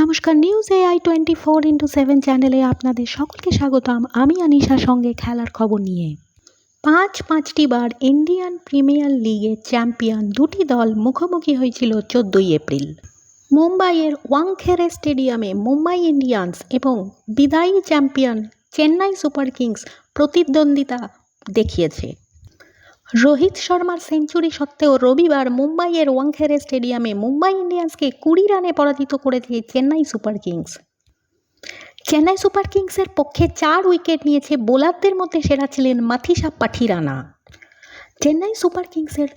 নমস্কার news AI twenty four into seven চ্যানেলে আপনাদের সকলকে স্বাগতম। আমি আনিশার সঙ্গে খেলার খবর নিয়ে। পাঁচ পাঁচটি বার ইন্ডিয়ান প্রিমিয়ার লিগে চ্যাম্পিয়ন দুটি দল মুখোমুখি হয়েছিল চোদ্দোই এপ্রিল। মুম্বাইয়ের ওয়াংখেরে স্টেডিয়ামে মুম্বাই ইন্ডিয়ান্স এবং বিদায়ী চ্যাম্পিয়ন চেন্নাই সুপার কিংস প্রতিদ্বন্দ্বিতা দেখিয়েছে। রোহিত শর্মার সেঞ্চুরি সত্ত্বেও রবিবার মুম্বাইয়ের ওয়াংখেড়ে স্টেডিয়ামে মুম্বাই ইন্ডিয়ান্সকে কুড়ি রানে পরাজিত করেছে Chennai Super Kings. Chennai Super কিংসের পক্ষে চার উইকেট নিয়েছে বোলারদের মধ্যে সেরা ছিলেন মাথিসা পাঠিরানা। চেন্নাই সুপার কিংসের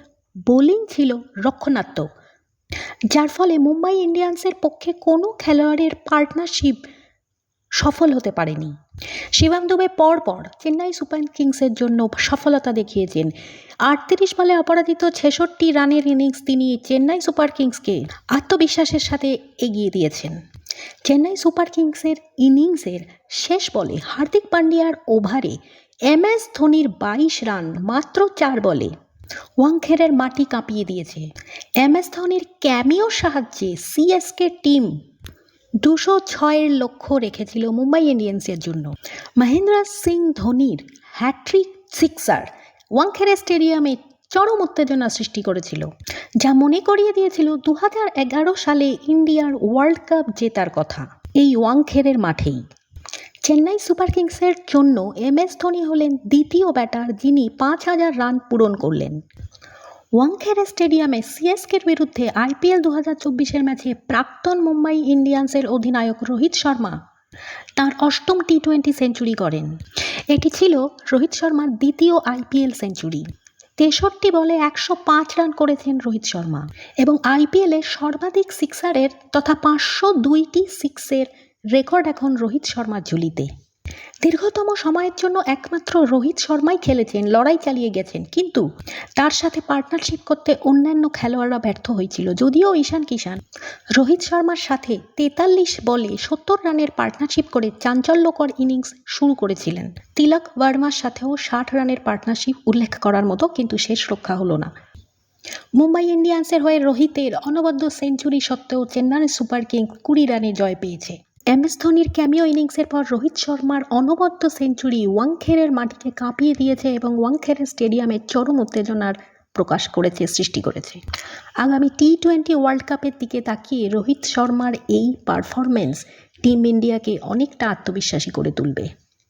বোলিং ছিল রক্ষণাত্মক, যার ফলে মুম্বাই ইন্ডিয়ান্সের পক্ষে কোনো খেলোয়াড়ের পার্টনারশিপ সফল হতে পারেনি। শিবাং দুবে পরপর চেন্নাই সুপার কিংসের জন্য সফলতা দেখিয়েছেন। আটত্রিশ বলে অপরাজিত ছেষট্টি রানের ইনিংস তিনি চেন্নাই সুপার কিংসকে আত্মবিশ্বাসের সাথে এগিয়ে দিয়েছেন। চেন্নাই সুপার কিংসের ইনিংসের শেষ বলে হার্দিক পান্ডিয়ার ওভারে এম এস ধোনির বাইশ রান মাত্র চার বলে ওয়াংখেড়ের মাটি কাঁপিয়ে দিয়েছে। এম এস ধোনির ক্যামিওর সাহায্যে সিএসকে টিম দুশো ছয়ের লক্ষ্য রেখেছিল মুম্বাই ইন্ডিয়ান্সের জন্য। মহেন্দ্র সিং ধোনির হ্যাট্রিক সিক্সার ওয়াংখেড়ে স্টেডিয়ামে চরম উত্তেজনা সৃষ্টি করেছিল, যা মনে করিয়ে দিয়েছিল দু সালে ইন্ডিয়ার ওয়ার্ল্ড কাপ জেতার কথা। এই ওয়াংখেড়ের মাঠেই। চেন্নাই সুপার কিংসের জন্য এম এস ধোনি হলেন দ্বিতীয় ব্যাটার, যিনি পাঁচ হাজার রান পূরণ করলেন। ওয়াংখেড়ে স্টেডিয়ামে সিএসকের বিরুদ্ধে আইপিএল দু হাজার চব্বিশের ম্যাচে প্রাক্তন মুম্বাই ইন্ডিয়ান্সের অধিনায়ক রোহিত শর্মা তার অষ্টম টি টোয়েন্টি সেঞ্চুরি করেন। এটি ছিল রোহিত শর্মার দ্বিতীয় আইপিএল সেঞ্চুরি। তেষট্টি বলে একশো পাঁচ রান করেছেন রোহিত শর্মা এবং আইপিএলে সর্বাধিক সিক্সারের তথা পাঁচশো দুইটি সিক্সের রেকর্ড এখন রোহিত শর্মার ঝুলিতে। দীর্ঘতম সময়ের জন্য একমাত্র রোহিত শর্মাই খেলেছেন, লড়াই চালিয়ে গেছেন। কিন্তু তার সাথে পার্টনারশিপ করতে অন্যান্য খেলোয়াড়রা ব্যর্থ হয়েছিল, যদিও ঈশান কিষান রোহিত শর্মার সাথে তেতাল্লিশ বলে সত্তর রানের পার্টনারশিপ করে চাঞ্চল্যকর ইনিংস শুরু করেছিলেন। তিলক ভার্মার সাথেও ষাট রানের পার্টনারশিপ উল্লেখ করার মতো, কিন্তু শেষ রক্ষা হলো না। মুম্বাই ইন্ডিয়ান্সের হয়ে রোহিতের অনবদ্য সেঞ্চুরি সত্ত্বেও চেন্নাই সুপার কিংস কুড়ি রানে জয় পেয়েছে। এম এস ধোনির ক্যামিও ইনিংসের পর রোহিত শর্মার অনবদ্য সেঞ্চুরি ওয়াংখেরের মাটিকে কাঁপিয়ে দিয়েছে এবং ওয়াংখেড়ের স্টেডিয়ামে চরম উত্তেজনার প্রকাশ করেছে, সৃষ্টি করেছে। আগামী টি টোয়েন্টি ওয়ার্ল্ড কাপের দিকে তাকিয়ে রোহিত শর্মার এই পারফরমেন্স টিম ইন্ডিয়াকে অনেকটা আত্মবিশ্বাসী করে তুলবে।